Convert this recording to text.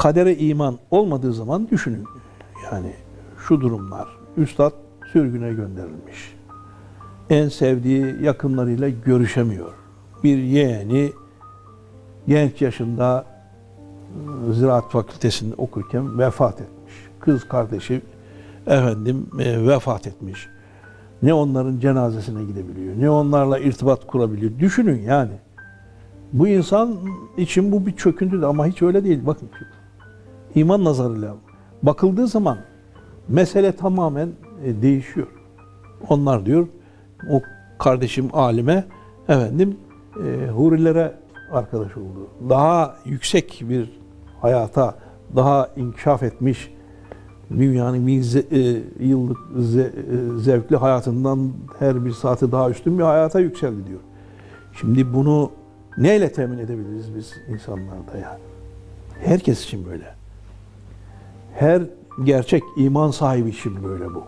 kadere iman olmadığı zaman düşünün. Yani şu durumlar. Üstad sürgüne gönderilmiş. En sevdiği yakınlarıyla görüşemiyor. Bir yeğeni genç yaşında e, Ziraat Fakültesi'nde okurken vefat etmiş. Kız kardeşi efendim e, vefat etmiş. Ne onların cenazesine gidebiliyor, ne onlarla irtibat kurabiliyor. Düşünün yani. Bu insan için bu bir çöküntü de ama hiç öyle değil. Bakın iman nazarıyla bakıldığı zaman mesele tamamen e, değişiyor. Onlar diyor o kardeşim alime efendim e, hurilere arkadaş oldu. Daha yüksek bir hayata, daha inkişaf etmiş dünyanın bin ze- e, yıllık ze- e, zevkli hayatından her bir saati daha üstün bir hayata yükseldi diyor. Şimdi bunu neyle temin edebiliriz biz insanlarda yani? Herkes için böyle. Her gerçek iman sahibi için böyle bu.